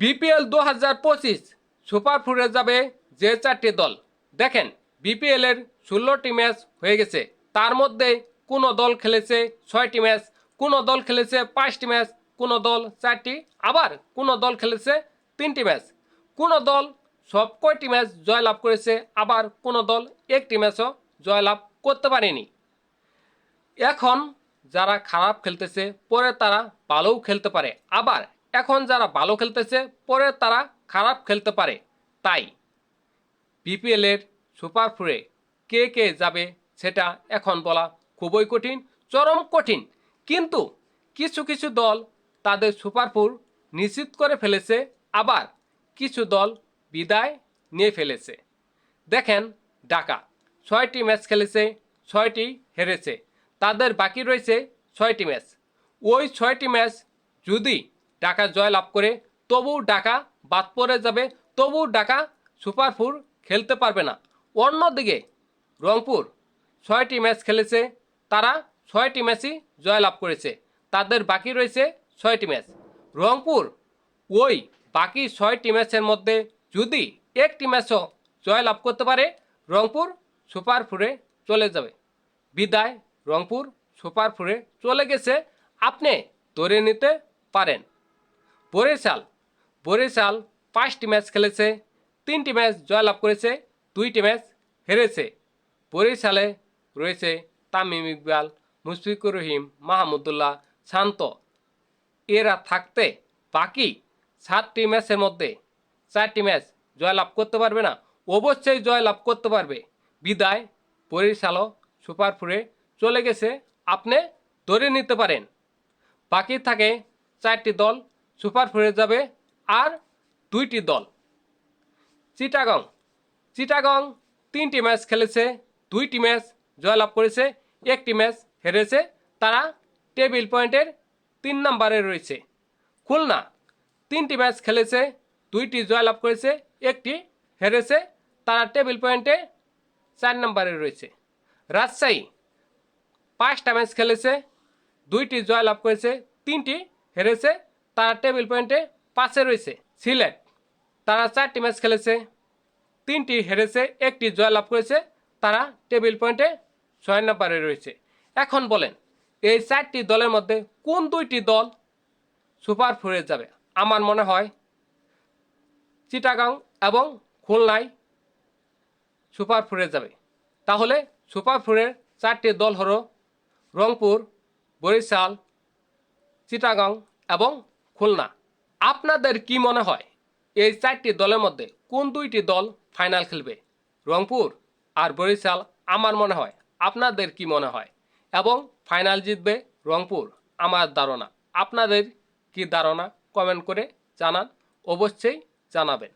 BPL দু হাজার পঁচিশ সুপার ফোরে যাবে যে চারটি দল। দেখেন, বিপিএল এর ষোলোটি ম্যাচ হয়ে গেছে। তার মধ্যে কোনো দল খেলেছে ছয়টি ম্যাচ, কোনো দল খেলেছে পাঁচটি ম্যাচ, কোনো দল চারটি, আবার কোনো দল খেলেছে তিনটি ম্যাচ। কোনো দল সব কয়টি ম্যাচ জয়লাভ করেছে, আবার কোনো দল একটি ম্যাচও জয়লাভ করতে পারেনি। এখন যারা খারাপ খেলতেছে, পরে তারা ভালোও খেলতে পারে। আবার এখন যারা ভালো খেলতেছে, পরে তারা খারাপ খেলতে পারে। তাই বিপিএলের সুপার ফোরে কে কে যাবে সেটা এখন বলা খুবই কঠিন, চরম কঠিন। কিন্তু কিছু কিছু দল তাদের সুপার ফোর নিশ্চিত করে ফেলেছে, আবার কিছু দল বিদায় নিয়ে ফেলেছে। দেখেন ঢাকা, ছয়টি ম্যাচ খেলেছে, ছয়টি হেরেছে। তাদের বাকি রয়েছে ছয়টি ম্যাচ। ওই ছয়টি ম্যাচ যদি ঢাকা জয় লাভ করে তবুও ঢাকা বাদ পড়ে যাবে, তবুও ঢাকা সুপার ফোর খেলতে পারবে না। অন্যদিকে রংপুর ছয়টি ম্যাচ খেলেছে, তারা ছয়টি ম্যাচই জয়লাভ করেছে। তাদের বাকি রয়েছে ছয়টি ম্যাচ। রংপুর ওই বাকি ছয়টি ম্যাচের মধ্যে যদি একটি ম্যাচও জয়লাভ করতে পারে, রংপুর সুপার ফোরে চলে যাবে। বিদায়, রংপুর সুপার ফোরে চলে গেছে। আপনি ধরে নিতে পারেন। বরিশাল। বরিশাল পাঁচটি ম্যাচ খেলেছে, তিনটি ম্যাচ জয়লাভ করেছে, দুইটি ম্যাচ হেরেছে। বরিশালে রয়েছে তামিম ইকবাল, মুশফিকুর রহিম মাহমুদুল্লাহ শান্ত। এরা থাকতে বাকি সাতটি ম্যাচের মধ্যে চারটি ম্যাচ জয়লাভ করতে পারবে না। অবশ্যই জয়লাভ করতে পারবে। বিদায়, বরিশালও সুপার ফোরে চলে গেছে। আপনি ধরে নিতে পারেন। বাকি থাকে চারটি দল সুপার ফোরে যাবে আর দুইটি দল। চিটাগং। চিটাগং তিনটি ম্যাচ খেলেছে, দুইটি ম্যাচ জয়লাভ করেছে, একটি ম্যাচ হেরেছে। তারা টেবিল পয়েন্টের তিন নম্বরে রয়েছে। খুলনা তিনটি ম্যাচ খেলেছে, দুইটি জয়লাভ করেছে, একটি হেরেছে। তারা টেবিল পয়েন্টে চার নম্বরে রয়েছে। রাজশাহী পাঁচটা ম্যাচ খেলেছে, দুইটি জয়লাভ করেছে, তিনটি হেরেছে। তারা টেবিল পয়েন্টে পাশে রয়েছে, সিলেট। তারা চারটি ম্যাচ খেলেছে, তিনটি হেরেছে, একটি জয়লাভ করেছে, তারা টেবিল পয়েন্টে ছয় নম্বরে রয়েছে। এখন বলেন, এই চারটি দলের মধ্যে কোন দুইটি দল সুপার ফোরে যাবে? আমার মনে হয় চিটাগাং এবং খুলনায় সুপার ফোরে যাবে। তাহলে সুপার ফোরের চারটি দল হলো রংপুর, বরিশাল, চিটাগাং এবং খুলনা। আপনাদের কি মনে হয় এই চারটি দলের মধ্যে কোন দুইটি দল ফাইনাল খেলবে? রংপুর আর বরিশাল, আমার মনে হয়, আপনাদের কি মনে হয়? এবং ফাইনাল জিতবে রংপুর, আমার ধারণা। আপনাদের কি ধারণা? কমেন্ট করে জানান, অবশ্যই জানাবেন।